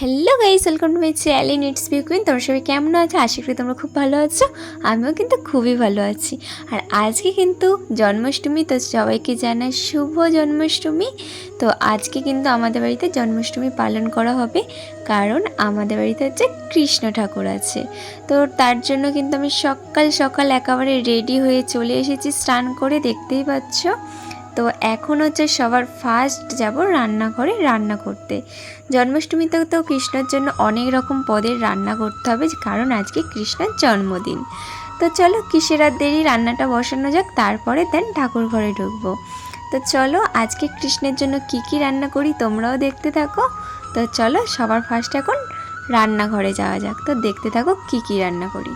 Hello guys welcome to my channel in its B queen তোমরা সবাই কেমন আছো? আশা করি তোমরা খুব ভালো আছো। আমিও কিন্তু খুবই ভালো আছি। আর আজকে কিন্তু জন্মাষ্টমী, তো সবাইকে জানাই শুভ জন্মাষ্টমী। তো আজকে কিন্তু আমাদের বাড়িতে জন্মাষ্টমী পালন করা হবে, কারণ আমাদের বাড়িতে হচ্ছে কৃষ্ণ ঠাকুর আছে। তো তার জন্য কিন্তু আমি সকাল সকাল একেবারে রেডি হয়ে চলে এসেছি, স্নান করে দেখতেই পাচ্ছ। তো এখন হচ্ছে সবার ফার্স্ট যাব রান্নাঘরে রান্না করতে। জন্মাষ্টমীতে তো কৃষ্ণর জন্য অনেক রকম পদের রান্না করতে হবে, কারণ আজকে কৃষ্ণের জন্মদিন। তো চলো কিসের আর দেরি রান্নাটা বসানো যাক, তারপরে দেন ঠাকুর ঘরে ঢুকবো। তো চলো আজকে কৃষ্ণের জন্য কি কি রান্না করি তোমরাও দেখতে থাকো। তো চলো সবার ফার্স্ট এখন রান্নাঘরে যাওয়া যাক, তো দেখতে থাকো কি কি রান্না করি।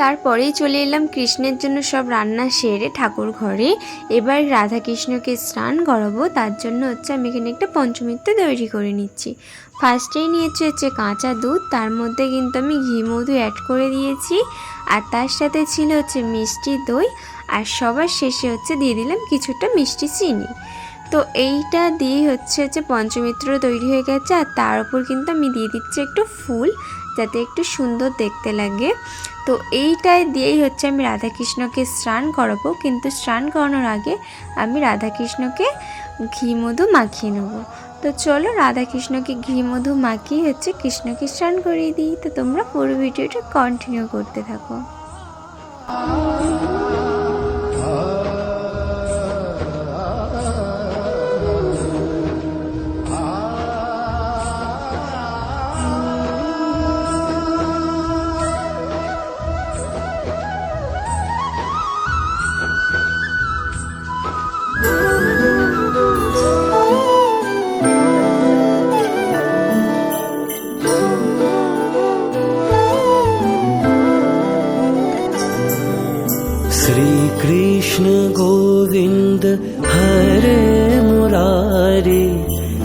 তারপরেই চলে এলাম কৃষ্ণের জন্য সব রান্না সেরে ঠাকুর ঘরে। এবার রাধা কৃষ্ণকে স্নান করাবো, তার জন্য হচ্ছে আমি এখানে একটা পঞ্চমৃত্য তৈরি করে নিচ্ছি। ফার্স্টেই নিয়েছি হচ্ছে কাঁচা দুধ, তার মধ্যে কিন্তু আমি ঘি মধু অ্যাড করে দিয়েছি। আর তার সাথে ছিল হচ্ছে মিষ্টি দই, আর সবার শেষে হচ্ছে দিয়ে দিলাম কিছুটা মিষ্টি চিনি। তো এইটা দিয়ে হচ্ছে যে পঞ্চমিত্র তৈরি হয়ে গেছে আর তার উপর কিন্তু আমি দিয়ে দিচ্ছি একটু ফুল যাতে একটু সুন্দর দেখতে লাগে। তো এইটাই দিয়েই হচ্ছে আমি রাধাকৃষ্ণকে স্নান করাবো। কিন্তু স্নান করানোর আগে আমি রাধাকৃষ্ণকে ঘি মধু মাখিয়ে নেব। তো চলো রাধাকৃষ্ণকে ঘি মধু মাখিয়ে হচ্ছে কৃষ্ণকে স্নান করিয়ে দিই। তো তোমরা পুরো ভিডিওটা কন্টিনিউ করতে থাকো।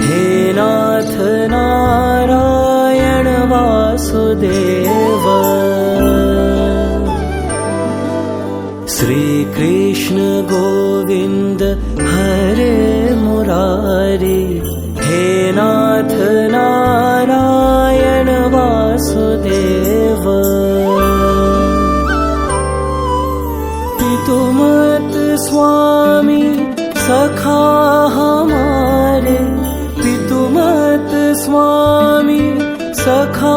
हे नाथ नारायण वासुदेव। श्री कृष्ण गोविन्द हरे मुरारे। हे नाथ नारायण वासुदेव। पितुमत स्वामी सखा स्वामी सखा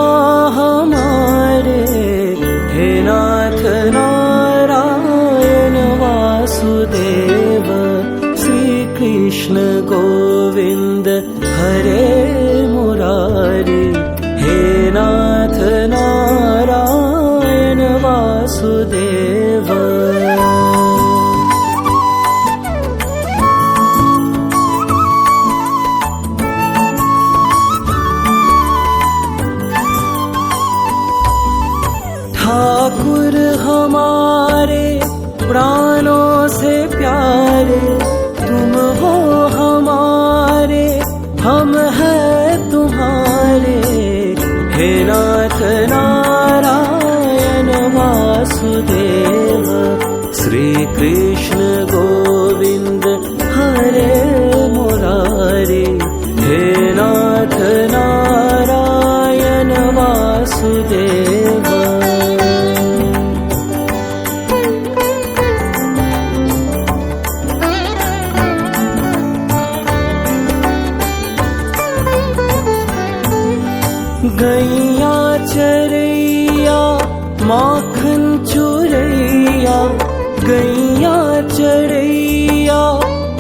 कृष्ण गोविंद हरे मुरारे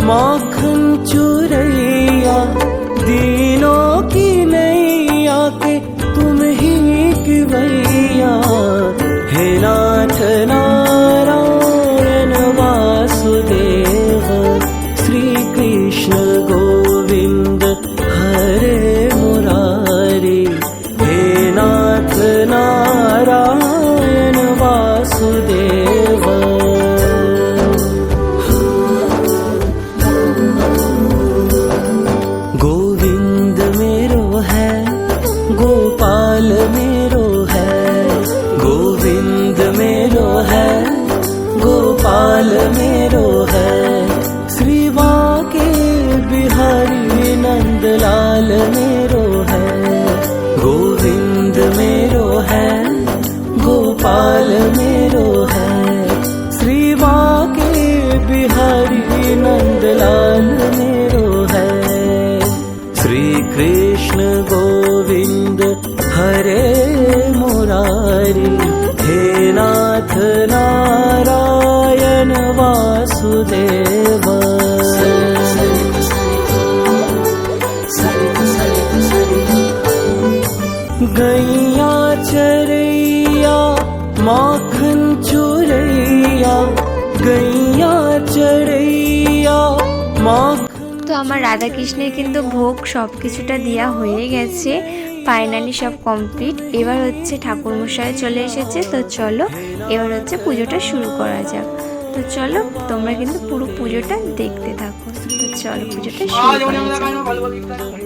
माखन नारायण वासुदेव गैया चरैया माखन चुरैया गैया चरैया माखन তো আমার রাধা কৃষ্ণের কিন্তু ভোগ সব কিছুটা দেওয়া হয়ে গেছে ফাইনালি সব কমপ্লিট এবার হচ্ছে ঠাকুরমশাই চলে এসেছে, তো চলো এবার হচ্ছে পুজোটা শুরু করা যাক। তো চলো, তোমরা কিন্তু পুরো পুজোটা দেখতে থাকো। তো চলো পুজোটা শুরু করা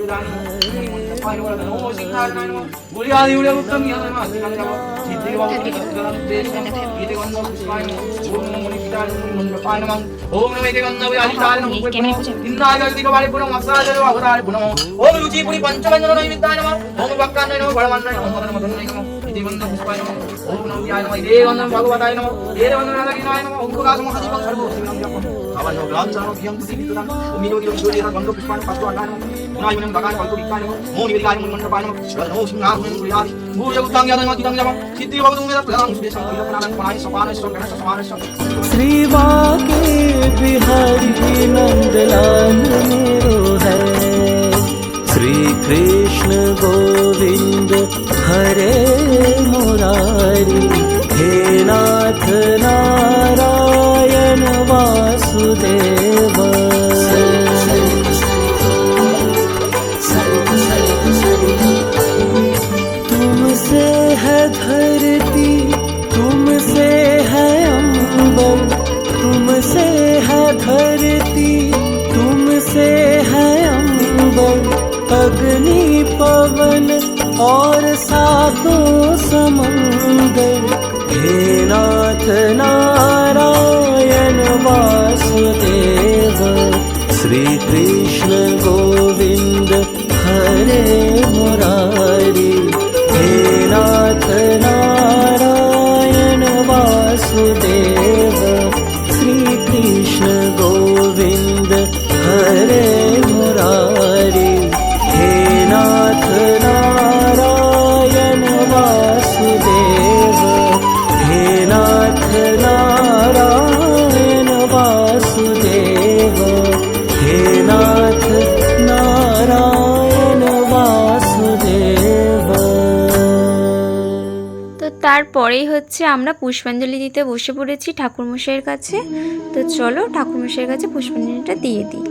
যাক। 우리 우리 국장이 하나만 상자와 지대와 대성대 이대건 너 부스마이 오무니 기다리는 문을 빠이만 오무니 이대건 너 우리 아직 다른 공부에 보니 인나가 이거 말이 보는 막사자로 와서 알 보는 오무 유지 보니 반짝만 너는 이미 따라마 오무 바깥 내는 걸 만나는 오무는 뭐 되는 이거 이대건 너 부스마이 오무니 아이노 이대건 너 바고 바다이노 이대건 너 하다기노 아이노 온거 가서 하지 뭐 살고 지금 అవన్నో గ్రాంచానో ధ్యం దివితురం ఉమినో దివం సూర్యన గంగో పుష్పాన పద్వానాన నాయునం బగాన పల్కు వికానో మోని విలాని మండపానో శరణో సింహాసనం విలాది భూయ ఉత్తాం యాదన మాతి గంగవం సిద్ధి భవదు వేద ప్రదాం సుదేశం కల్పనానం పనాయి సపాన శ్రవణ సమాన श्री बाके बिहारी नंदलाल मेरो है श्री कृष्ण गोविंद हरे मुरारी हे नाथ नारायण वासुदेव श्रीकृष्ण गोविन्द हरे তারপরেই হচ্ছে আমরা পুষ্পাঞ্জলি দিতে বসে পড়েছি ঠাকুরমশাইয়ের কাছে। তো চলো ঠাকুরমশাইয়ের কাছে পুষ্পাঞ্জলিটা দিয়ে দিই।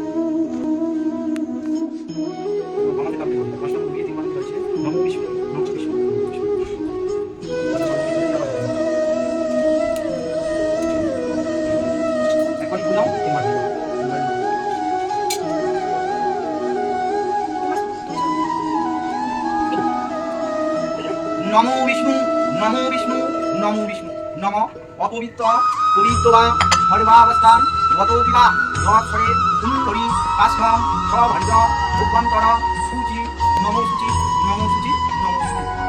নমো বিষ্ণু। নমো বিষ্ণু নমো বিষ্ণু, নম অপবিত্র, পবিত্র বা সর্বাবস্থান গতোপি বা যৎসরে কুণ্ডলী কাশ্যম সভঞ্জ অভ্যন্তর সূচি নমো সূচি নমো সূচি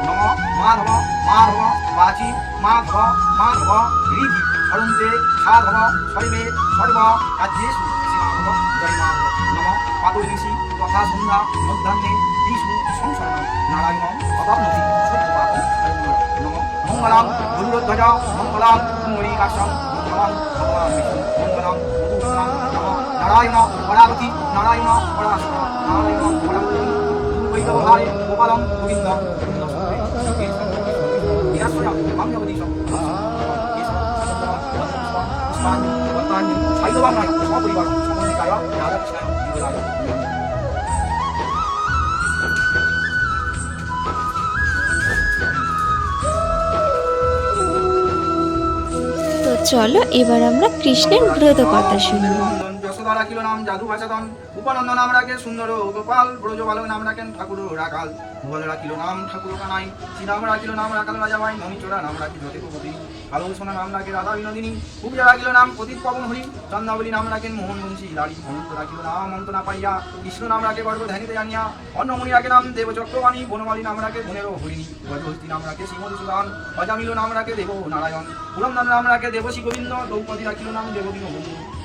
নমো মাধব মাধব, বাচি, মাধব মাধব ঋধি সরন্তে, সাধব, সর্বে, সর্ব কার্যেষু শ্রীমাধব জয় মাধব নম পাদুর্নিশি তথা সন্ধ্যা মধ্যাহ্নে দিশু সংসরণ নারায়ণ অবাপনতি সত্যপাদম নম মঙ্গলাম গরুরধ্বজ মঙ্গলাম কুমরীকাশম মঙ্গলাম ভগবান বিষ্ণু মঙ্গলাম মধুসূদন নম নারায়ণ পরাবতী নারায়ণ পরাশর নারায়ণ সব সাইদবাংলায় সপরিবার সমন্বিতায় রাধাকৃষ্ণায় চলো এবার আমরা কৃষ্ণের ব্রত কথা শুনব। রাখিল নাম জাদু ভাষাদন উপানন্দ নাম রাখে সুন্দর গোপাল ব্রজ বালক নাম রাখেন ঠাকুর রাখাল। ভুবল রাখিল নাম ঠাকুর কানাই শ্রীরাম রাখিল নাম রাখাল রাজাবাই নমিচোরা নাম রাখি জ্যোতিপতি কালো সোনা নাম রাখে রাধা বিনোদিনী কুবজা রাখিল নাম পতিত পবন হরি চন্দ্রাবলী নাম রাখেন মোহন বংশী লাড়ি অনন্ত রাখিল নাম অন্ত না পাইয়া, কৃষ্ণ নাম রাখে গর্ব ধ্যানিতে জানিয়া, অন্নমণি রাখে নাম দেব চক্রবাণী বনমালী নাম রাখে বনেরও হরিণী গজহস্তি নাম রাখে শ্রীমধুসূদন অজামিল নাম রাখে দেব নারায়ণ পুরন্দন নাম রাখে দেবশ্রী গোবিন্দ দ্রৌপদী রাখিল নাম দেবদীন বন্ধু রাখিল নাম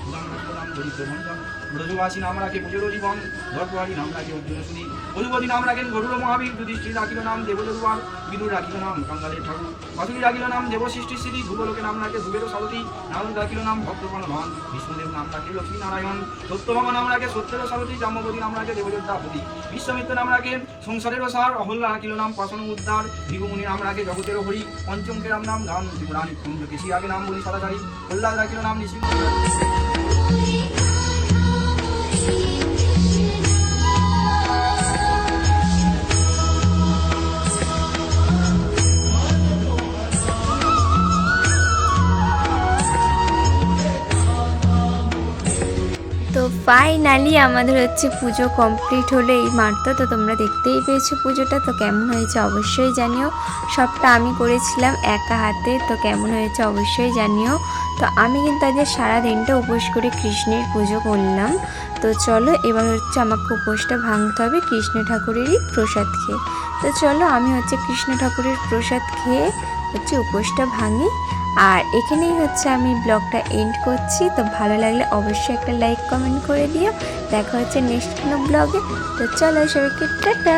দরিদ্র ভঞ্জন ব্রজবাসী নাম রাখে পুজোর জীবন। ধর্পহারী নাম রাখে অর্জুন শুনি পশুপতি নাম রাখেন গরুর মহাবীর। যুধিষ্ঠির রাখিল নাম দেবজরুয়ার বিদুর রাখিল নাম কাঙ্গালের ঠাকুর। বাসুরী রাখিল নাম দেবসৃষ্টি শ্রী ভূগোলকে নাম রাখে ধুবের সারথী। নারদ রাখিল নাম ভক্তগণ ধন। বিষ্ণুদেব নাম রাখে লক্ষ্মী নারায়ণ সত্যভামা নাম রাখে সত্যের সারথী। জাম্বতী নাম রাখে দেবযোদ্ধাপতি বিশ্বমিত্র নাম রাখে সংসারের সার অহল্লা রাখিল নাম পাশন উদ্ধার। ভিগুমুনি নাম রাখে জগতের হরি। পঞ্চমকে রাম নাম গান। ত্রিপুরাণী কুঞ্জ কেশি আগে নাম বলি সদাচারী। প্রহ্লাদ রাখিল নাম নিশিং তো ফাইনালি আমাদের হচ্ছে পুজো কমপ্লিট হলো, এই মাত্র তো তোমরা দেখতেই পেয়েছ পুজোটা, তো কেমন হয়েছে অবশ্যই জানিও। সবটা আমি করেছিলাম একা হাতে, তো কেমন হয়েছে অবশ্যই জানিও। তো আমি কিন্তু আজকে সারা দিনটা উপোস করে কৃষ্ণের পুজো করলাম। তো চলো, এবার হচ্ছে আমাকে উপোসটা ভাঙতে হবে কৃষ্ণ ঠাকুরেরই প্রসাদ খেয়ে। তো চলো, আমি হচ্ছে কৃষ্ণ ঠাকুরের প্রসাদ খেয়ে হচ্ছে উপোসটা ভাঙি। আর এখানেই হচ্ছে আমি ব্লগটা এন্ড করছি। তো ভালো লাগলে অবশ্যই একটা লাইক কমেন্ট করে দিও। দেখা হচ্ছে নেক্সট কোনো ব্লগে। তো চলো সবাইকে টাটা!